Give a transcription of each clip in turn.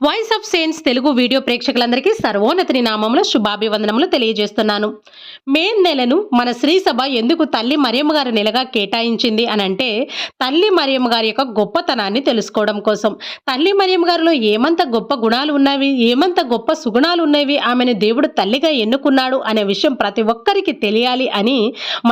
Voice of sense Telugu video ప్రేక్షకులందరికీ సర్వోన్నతిని నామంలో శుభాభివందనములు తెలియజేస్తున్నాను. మే నెలను మన శ్రీసభ ఎందుకు తల్లి మరియమ్మ గారి నెలగా కేటాయించింది అని అంటే తల్లి మరియమ్మ గారి యొక్క గొప్పతనాన్ని తెలుసుకోవడం కోసం. తల్లి మరియమ్మ గారిలో ఏమంత గొప్ప గుణాలు ఉన్నవి ఏమంత గొప్ప సుగుణాలు ఉన్నవి ఆమెను దేవుడు తల్లిగా ఎన్నుకున్నాడు అనే విషయం ప్రతి ఒక్కరికి తెలియాలి అని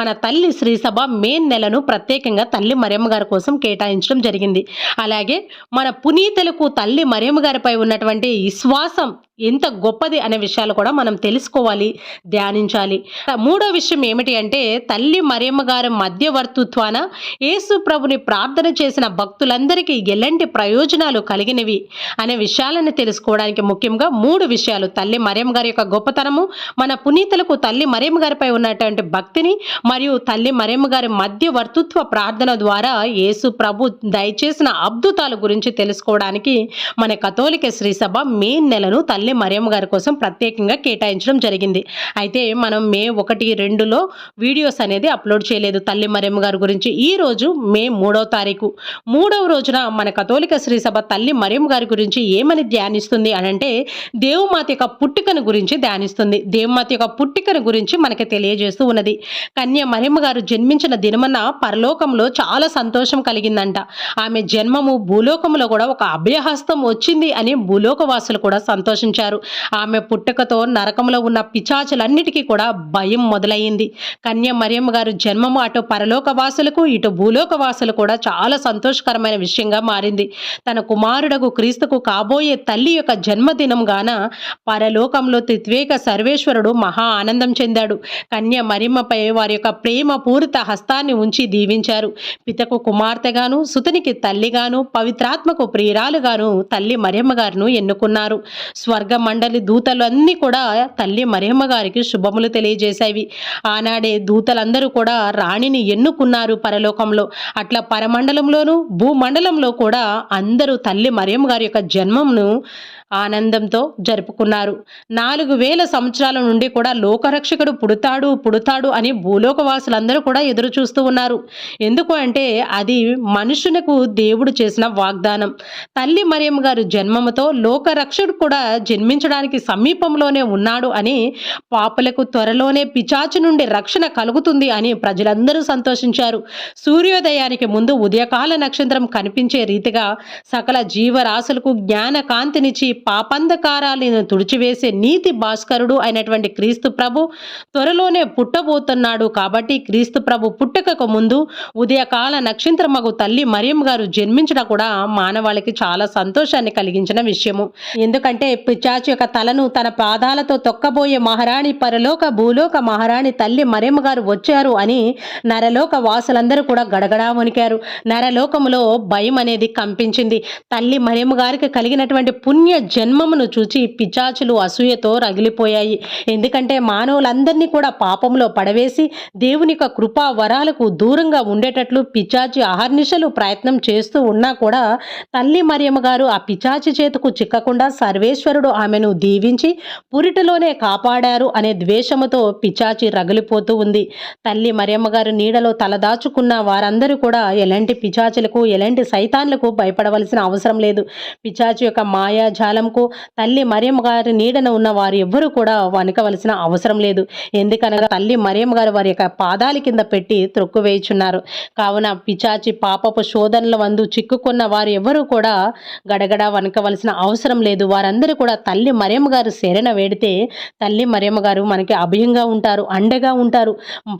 మన తల్లి శ్రీసభ మే నెలను ప్రత్యేకంగా తల్లి మరియమ్మ గారి కోసం కేటాయించడం జరిగింది. అలాగే మన పునీతులకు తల్లి మరియమ్మ గారిపై ఉన్నటువంటి విశ్వాసం ఎంత గొప్పది అనే విషయాలు కూడా మనం తెలుసుకోవాలి ధ్యానించాలి. మూడో విషయం ఏమిటి అంటే తల్లి మరియమ్మ గారి మధ్యవర్తిత్వాన యేసు ప్రభుని ప్రార్థన చేసిన భక్తులందరికీ ఎలాంటి ప్రయోజనాలు కలిగినవి అనే విషయాలను తెలుసుకోవడానికి ముఖ్యంగా మూడు విషయాలు. తల్లి మరియమ్మ గారి యొక్క గొప్పతనము మన పునీతులకు తల్లి మరియమ్మ గారిపై ఉన్నటువంటి భక్తిని మరియు తల్లి మరియమ్మ గారి మధ్యవర్తిత్వ ప్రార్థన ద్వారా యేసు ప్రభు దయచేసిన అద్భుతాల గురించి తెలుసుకోవడానికి మన కథోలిక శ్రీ సభ మే నెలను తల్లి మరియమ్మ గారి కోసం ప్రత్యేకంగా కేటాయించడం జరిగింది. అయితే మనం మే ఒకటి రెండులో వీడియోస్ అనేది అప్లోడ్ చేయలేదు తల్లి మరియమ్మ గారి గురించి. ఈ రోజు మే మూడవ తారీఖు. మూడవ రోజున మన కథోలిక శ్రీ సభ తల్లి మరియమ్మ గారి గురించి ఏమని ధ్యానిస్తుంది అని అంటే దేవుమాత యొక్క పుట్టికను గురించి ధ్యానిస్తుంది. దేవుమాత యొక్క పుట్టికను గురించి మనకి తెలియజేస్తూ ఉన్నది. కన్య మరియమ్మ గారు జన్మించిన దినమన్న పరలోకంలో చాలా సంతోషం కలిగిందంట. ఆమె జన్మము భూలోకంలో కూడా ఒక అభయహస్తం వచ్చింది అని భూలోకవాసులు కూడా సంతోషించారు. ఆమె పుట్టుకతో నరకంలో ఉన్న పిచాచులన్నిటికీ కూడా భయం మొదలయ్యింది కన్య మరియమ్మ గారు జన్మము అటు పరలోకవాసులకు ఇటు భూలోకవాసులు కూడా చాలా సంతోషకరమైన విషయంగా మారింది. తన కుమారుడకు క్రీస్తుకు కాబోయే తల్లి యొక్క జన్మదినం గాన పరలోకంలో త్రిత్వేక సర్వేశ్వరుడు మహా ఆనందం చెందాడు. కన్య మరియమ్మపై వారి యొక్క ప్రేమ పూరిత హస్తాన్ని ఉంచి దీవించారు. పితకు కుమార్తెగాను సుతునికి తల్లిగాను పవిత్రాత్మకు ప్రియురాలుగాను తల్లి మరియమ్మ గారును ఎన్నుకున్నారు. స్వర్గ మండలి దూతలు అన్నీ కూడా తల్లి మరియమ్మ గారికి శుభములు తెలియజేశాయి ఆనాడే దూతలందరూ కూడా రాణిని ఎన్నుకున్నారు పరలోకంలో. అట్లా పరమండలంలోను భూమండలంలో కూడా అందరూ తల్లి మరియమ్మ గారి యొక్క జన్మమును ఆనందంతో జరుపుకున్నారు. నాలుగు వేల సంవత్సరాల నుండి కూడా లోకరక్షకుడు పుడతాడు పుడతాడు అని భూలోకవాసులందరూ కూడా ఎదురు చూస్తూ ఉన్నారు. ఎందుకు అంటే అది మనుషులకు దేవుడు చేసిన వాగ్దానం. తల్లి మరియమ్మ గారు జన్మముతో లోకరక్షకుడు కూడా జన్మించడానికి సమీపంలోనే ఉన్నాడు అని పాపలకు త్వరలోనే పిచాచి నుండి రక్షణ కలుగుతుంది అని ప్రజలందరూ సంతోషించారు. సూర్యోదయానికి ముందు ఉదయకాల నక్షత్రం కనిపించే రీతిగా సకల జీవరాశులకు జ్ఞాన కాంతినిచ్చి పాపంధకారాలను తుడిచివేసే నీతి భాస్కరుడు అయినటువంటి క్రీస్తు ప్రభు త్వరలోనే పుట్టబోతున్నాడు కాబట్టి క్రీస్తు ప్రభు పుట్టకకు ముందు ఉదయకాల నక్షత్రమగు తల్లి మరియం గారు జన్మించడం కూడా మానవాళికి చాలా సంతోషాన్ని కలిగించిన విషయము. ఎందుకంటే పిచాచి యొక్క తలను తన పాదాలతో తొక్కబోయే మహారాణి పరలోక భూలోక మహారాణి తల్లి మరియమ్మ గారు వచ్చారు అని నరలోక వాసులందరూ కూడా గడగడా వణికారు. నరలోకములో భయం అనేది కంపించింది. తల్లి మరియమ్మ గారికి కలిగినటువంటి పుణ్య జన్మమును చూచి పిచాచులు అసూయతో రగిలిపోయాయి. ఎందుకంటే మానవులందరినీ కూడా పాపంలో పడవేసి దేవుని యొక్క కృపా వరాలకు దూరంగా ఉండేటట్లు పిచాచి అహర్నిశలు ప్రయత్నం చేస్తూ ఉన్నా కూడా తల్లి మరియమ్మ గారు ఆ పిచాచి చేతుకు చిక్కకుండా సర్వేశ్వరుడు ఆమెను దీవించి పురిటిలోనే కాపాడారు అనే ద్వేషముతో పిచాచి రగిలిపోతూ ఉంది. తల్లి మరియమ్మ గారు నీడలో తలదాచుకున్న వారందరూ కూడా ఎలాంటి పిచాచులకు ఎలాంటి సైతాన్లకు భయపడవలసిన అవసరం లేదు. పిచాచి యొక్క మాయాజాలంకు తల్లి మరియమ్మ గారి నీడన ఉన్న వారు ఎవ్వరూ కూడా వణకవలసిన అవసరం లేదు. ఎందుకనగా తల్లి మరియమ్మ గారు వారి యొక్క పాదాల కింద పెట్టి త్రొక్కు వేయుచున్నారు. కావున పిచాచి పాపపు శోధనల వందు చిక్కుకున్న వారు ఎవరు కూడా గడగడ వణకవలసిన అవసరం లేదు. వారందరూ కూడా తల్లి మరియమ్మ గారు శరణ వేడితే తల్లి మరియమ్మ గారు మనకి అభయంగా ఉంటారు అండగా ఉంటారు.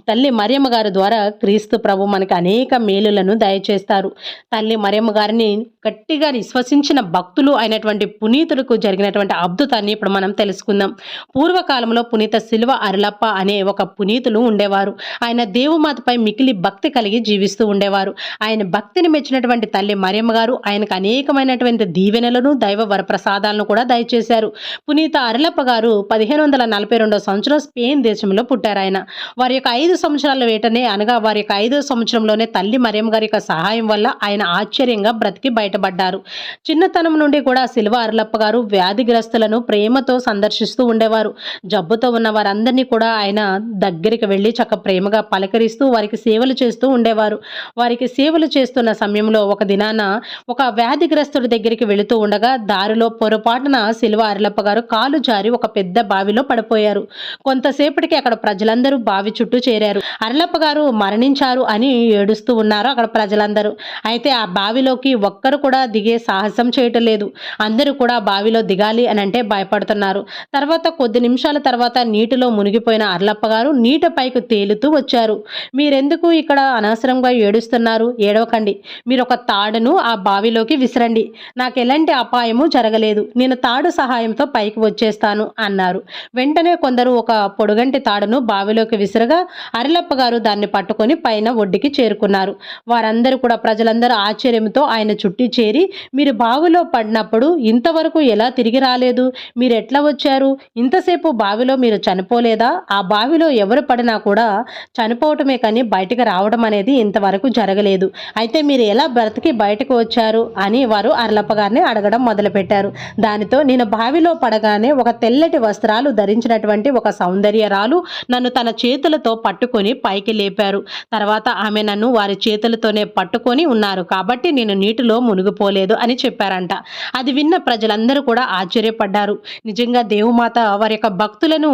తల్లి మరియమ్మ గారి ద్వారా క్రీస్తు ప్రభు మనకి అనేక మేలులను దయచేస్తారు. తల్లి మరియమ్మ గారిని గట్టిగా విశ్వసించిన భక్తులు అయినటువంటి పునీతులకు జరిగినటువంటి అద్భుతాన్ని ఇప్పుడు మనం తెలుసుకుందాం. పూర్వకాలంలో పునీత శిల్వ అరలప్ప అనే ఒక పునీతులు ఉండేవారు. ఆయన దేవుమాతపై మికిలి భక్తి కలిగి జీవిస్తూ ఉండేవారు. ఆయన భక్తిని మెచ్చినటువంటి తల్లి మరియమ్మ గారు ఆయనకు అనేకమైనటువంటి దీవెనలను దైవ వరప్రసాదాలను కూడా దయచేశారు. పునీత అరలప్ప గారు పదిహేను వందల నలభై రెండో సంవత్సరం స్పెయిన్ దేశంలో పుట్టారు ఆయన. వారి యొక్క ఐదు సంవత్సరాల వేటనే అనగా వారి యొక్క ఐదో సంవత్సరంలోనే తల్లి మరియమ్మ గారి యొక్క సహాయం వల్ల ఆయన ఆశ్చర్యంగా బ్రతికి బయటపడ్డారు. చిన్నతనం నుండి కూడా శిల్వ అరలప్ప గారు వ్యాధిగ్రస్తులను ప్రేమతో సందర్శిస్తూ ఉండేవారు. జబ్బుతో ఉన్న వారందరినీ కూడా ఆయన దగ్గరికి వెళ్ళి చక్క ప్రేమగా పలకరిస్తూ వారికి సేవలు చేస్తూ ఉండేవారు. వారికి సేవలు చేస్తున్న సమయంలో ఒక దినాన ఒక వ్యాధిగ్రస్తుడి దగ్గరికి వెళుతూ ఉండగా దారిలో పొరపాటున శిలువ అరలప్ప గారు కాలు జారి ఒక పెద్ద బావిలో పడిపోయారు. కొంతసేపటికి అక్కడ ప్రజలందరూ బావి చుట్టూ చేరారు. అరలప్ప గారు మరణించారు అని ఏడుస్తూ ఉన్నారు అక్కడ ప్రజలందరూ. అయితే ఆ బావిలోకి ఒక్కరు కూడా దిగే సాహసం చేయటం లేదు. అందరూ కూడా బావిలో దిగాలి అని అంటే భయపడుతున్నారు. తర్వాత కొద్ది నిమిషాల తర్వాత నీటిలో మునిగిపోయిన అర్లప్ప గారు నీటి పైకి తేలుతూ వచ్చారు. మీరెందుకు ఇక్కడ అనవసరంగా ఏడుస్తున్నారు? ఏడవకండి. మీరు ఒక తాడును ఆ బావిలోకి విసిరండి. నాకు ఎలాంటి అపాయము జరగలేదు. నేను తాడు సహాయంతో పైకి వచ్చేస్తాను అన్నారు. వెంటనే కొందరు ఒక పొడుగంటి తాడును బావిలోకి విసిరగా అరిలప్ప గారు దాన్ని పట్టుకొని పైన ఒడ్డుకి చేరుకున్నారు. వారందరూ కూడా ప్రజలందరూ ఆశ్చర్యంతో ఆయన చుట్టి చేరి మీరు బావిలో పడినప్పుడు ఇంతవరకు ఎలా తిరిగి రాలేదు? మీరు ఎట్లా వచ్చారు? ఇంతసేపు బావిలో మీరు చనిపోలేదా? ఆ బావిలో ఎవరు పడినా కూడా చనిపోవటమే కానీ బయటకు రావడం అనేది ఇంతవరకు జరగలేదు. అయితే మీరు ఎలా బ్రతికి బయటకు వచ్చారు? అని వారు అర్లప్ప గారిని అడగడం మొదలుపెట్టారు. దానితో నేను బావిలో పడగానే ఒక తెల్లటి వస్త్రాలు ధరించినటువంటి ఒక సౌందర్యరాలు నన్ను తన చేతులతో పట్టుకొని పైకి లేపారు. తర్వాత ఆమె నన్ను వారి చేతులతోనే పట్టుకొని ఉన్నారు. కాబట్టి నేను నీటిలో మునిగిపోలేదు అని చెప్పారంట. అది విన్న ప్రజల వాళ్ళందరూ కూడా ఆశ్చర్యపడ్డారు. నిజంగా దేవుమాత వారి యొక్క భక్తులను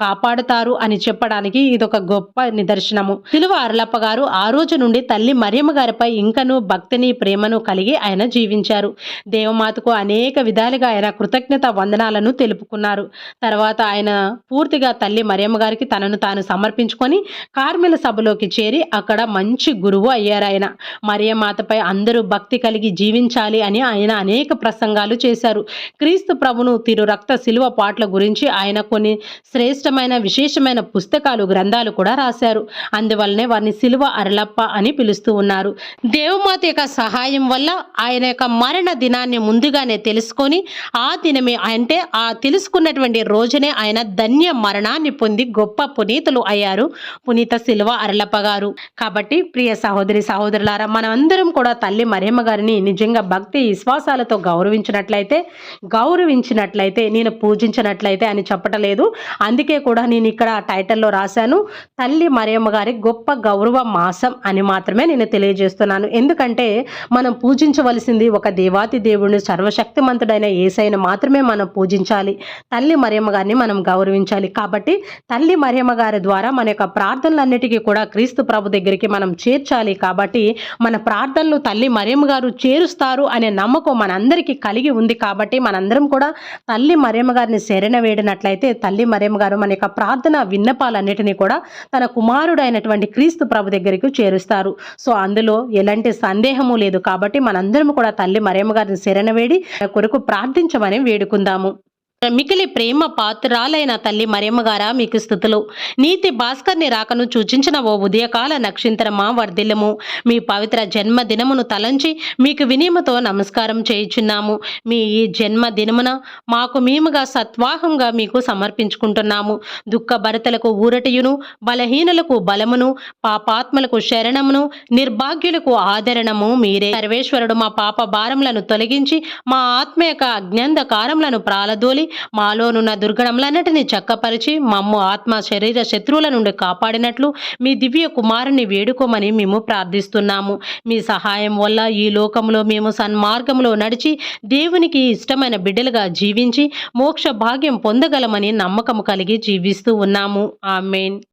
కాపాడుతారు అని చెప్పడానికి ఇదొక గొప్ప నిదర్శనము. సిలువ అర్లప్ప గారు ఆ రోజు నుండి తల్లి మరియమ్మ గారిపై ఇంకను భక్తిని ప్రేమను కలిగి ఆయన జీవించారు. దేవమాతకు అనేక విధాలుగా ఆయన కృతజ్ఞత వందనాలను తెలుపుకున్నారు. తర్వాత ఆయన పూర్తిగా తల్లి మరియమ్మ గారికి తనను తాను సమర్పించుకొని కార్మిల సభలోకి చేరి అక్కడ మంచి గురువు అయ్యారు ఆయన. మరియమాతపై అందరూ భక్తి కలిగి జీవించాలి అని ఆయన అనేక ప్రసంగాలు చేశారు. క్రీస్తు ప్రభును తిరు రక్త శిలువ పాటల గురించి ఆయన కొన్ని శ్రేష్టమైన విశేషమైన పుస్తకాలు గ్రంథాలు కూడా రాశారు. అందువల్లనే వారిని శిలువ అరలప్ప అని పిలుస్తూ ఉన్నారు. దేవమాత యొక్క సహాయం వల్ల ఆయన యొక్క మరణ దినాన్ని ముందుగానే తెలుసుకొని ఆ దినమే అంటే ఆ తెలుసుకున్నటువంటి రోజునే ఆయన ధన్య మరణాన్ని పొంది గొప్ప పునీతులు అయ్యారు. పునీత శిలువ అరలప్ప గారు. కాబట్టి ప్రియ సహోదరి సహోదరులారా మనమందరం కూడా తల్లి మరేమ్మ గారిని నిజంగా భక్తి విశ్వాసాలతో గౌరవించినట్లయితే గౌరవించినట్లయితే నేను పూజించినట్లయితే అని చెప్పటలేదు. అందుకే కూడా నేను ఇక్కడ టైటిల్లో రాశాను తల్లి మరియమ్మ గారి గొప్ప గౌరవ మాసం అని మాత్రమే నేను తెలియజేస్తున్నాను. ఎందుకంటే మనం పూజించవలసింది ఒక దేవాతి దేవుడిని సర్వశక్తిమంతుడైన ఏసైను మాత్రమే మనం పూజించాలి. తల్లి మరియమ్మ గారిని మనం గౌరవించాలి. కాబట్టి తల్లి మరియమ్మ గారి ద్వారా మన యొక్క ప్రార్థనలన్నిటికీ కూడా క్రీస్తు ప్రభు దగ్గరికి మనం చేర్చాలి. కాబట్టి మన ప్రార్థనలు తల్లి మరియమ్మ గారు చేరుస్తారు అనే నమ్మకం మనందరికీ కలిగి ఉంది కాబట్టి కాబట్టి మనందరం కూడా తల్లి మరేమ గారిని శరణ వేడినట్లయితే తల్లి మరేమ గారు మన యొక్క ప్రార్థన విన్నపాలన్నిటినీ కూడా తన కుమారుడైనటువంటి క్రీస్తు ప్రభు దగ్గరికి చేరుస్తారు. సో అందులో ఎలాంటి సందేహము లేదు కాబట్టి మనందరం కూడా తల్లి మరేమ గారిని శరణ వేడి కొరకు ప్రార్థించమని వేడుకుందాము. మికిలి ప్రేమ పాత్రాలైన తల్లి మరియమ్మ మీకు స్థుతులు. నీతి భాస్కర్ని రాకను సూచించిన ఓ ఉదయకాల నక్షత్రమా వర్ధిల్లము. మీ పవిత్ర జన్మదినమును తలంచి మీకు వినియమతో నమస్కారం చేయుచున్నాము. మీ ఈ జన్మదినమున మాకు మేముగా సత్వాహంగా మీకు సమర్పించుకుంటున్నాము. దుఃఖ భరతలకు ఊరటియును బలహీనులకు బలమును పాపాత్మలకు శరణమును నిర్భాగ్యులకు ఆదరణము మీరే. సర్వేశ్వరుడు మా పాప భారములను తొలగించి మా ఆత్మ యొక్క అజ్ఞంధకారములను ప్రాలదోలి మాలోనున్న దుర్గణములన్నిటిని చక్కపరిచి మమ్ము ఆత్మ శరీర శత్రువుల నుండి కాపాడినట్లు మీ దివ్య కుమారుని వేడుకోమని మేము ప్రార్థిస్తున్నాము. మీ సహాయం వల్ల ఈ లోకంలో మేము సన్మార్గంలో నడిచి దేవునికి ఇష్టమైన బిడ్డలుగా జీవించి మోక్ష భాగ్యం పొందగలమని నమ్మకం కలిగి జీవిస్తూ ఉన్నాము. ఆమెన్.